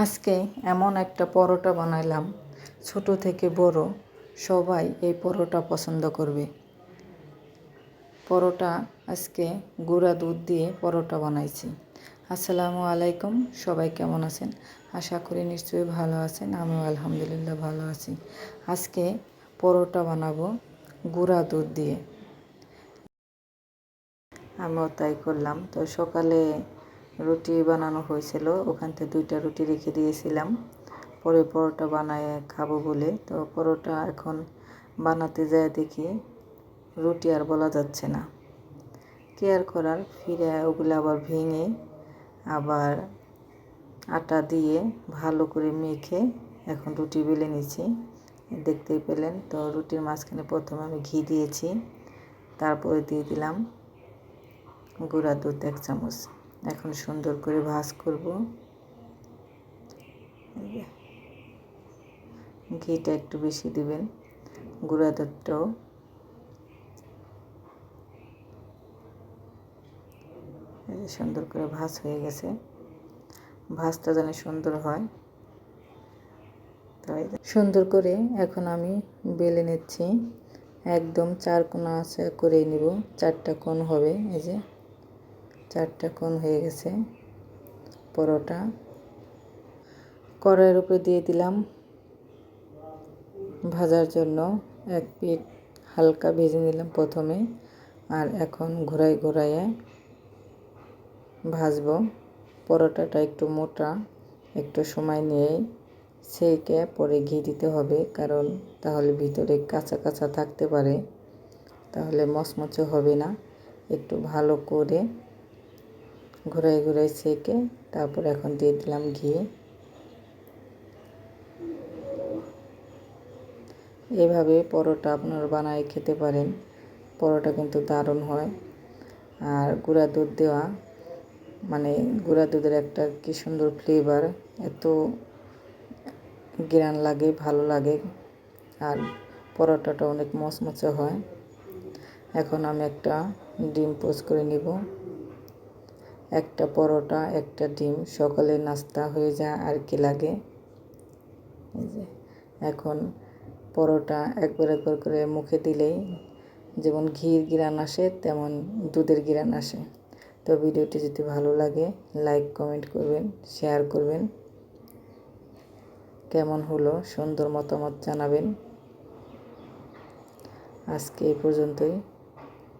আজকে এমন একটা পরোটা বানাইলাম, ছোট থেকে বড়, সবাই এই পরোটা পছন্দ করবে। পরোটা আজকে গুঁড়া দুধ দিয়ে পরোটা বানাইছি। আসসালামু আলাইকুম, সবাই কেমন আছেন? আশা করি নিশ্চয়ই ভালো আছেন, আমিও আলহামদুলিল্লাহ ভালো আছি। আজকে পরোটা বানাবো গুঁড়া দুধ দিয়ে। আমিও তাই করলাম। তো সকালে রুটি বানানো হয়েছিল। ওখান থেকে দুইটা রুটি রেখে দিয়েছিলাম। পরে পরোটা বানায় খাব বলে। তো পরোটা এখন বানাতে যায় দেখি। রুটি আর বলা যাচ্ছে না। কেয়ার করার? ফিরে ওগুলো আবার ভেঙে আবার আটা দিয়ে ভালো করে মেখে এখন রুটি বেলে নিচ্ছি। দেখতেই পেলেন, তো রুটির মাঝখানে প্রথমে আমি ঘি দিয়েছি। তারপরে দিয়ে দিলাম গুঁড়া দুধ এক চামচ। এখন সুন্দর করে ভাজ করব। ঘিটা একটু বেশি দিবেন, গুঁড়া দুধটাও। সুন্দর করে ভাজ হয়ে গেছে। ভাজটা যেন সুন্দর হয়। তাই সুন্দর করে এখন আমি বেলে নিচ্ছি। একদম চার কোনা আছে করে নিব। চারটা কোণ হবে, এই যে। চারটা কোণ হয়ে গেছে, পরোটা। কড়াইয়ের উপরে দিয়ে দিলাম ভাজার জন্য এক পিঠ হালকা ভেজে নিলাম প্রথমে, আর এখন ঘোরাই ঘোরাইয়ে ভাজবো। পরোটাটা একটু মোটা, একটু সময় নিয়ে সেকে পরে ঘি দিতে হবে, কারণ তাহলে ভিতরে কাঁচা কাঁচা থাকতে পারে, তাহলে মচমচে হবে না। একটু ভালো করে ঘুরাই ঘুরাই সেকে তারপর এখন দিয়ে দিলাম ঘি। এভাবে পরোটা আপনারা বানায় খেতে পারেন। পরোটা কিন্তু দারুণ হয়। আর গুঁড়া দুধ দেওয়া মানে গুঁড়া দুধের একটা কি সুন্দর ফ্লেভার এত গ্রান লাগে, ভালো লাগে। আর পরোটাটা অনেক মচমচে হয়। এখন আমি একটা ডিম পোজ করে নিব। একটা পরোটা, একটা ডিম, সকালে নাস্তা হয়ে যায় আর কি লাগে। এখন পরোটা একবার একবার করে মুখে দিলেই যেমন ঘির গিরান আসে, তেমন দুধের গিরান আসে। তো ভিডিওটি যদি ভালো লাগে, লাইক, কমেন্ট করবেন, শেয়ার করবেন। কেমন হলো, সুন্দর মতামত জানাবেন। আজকে এই পর্যন্তই।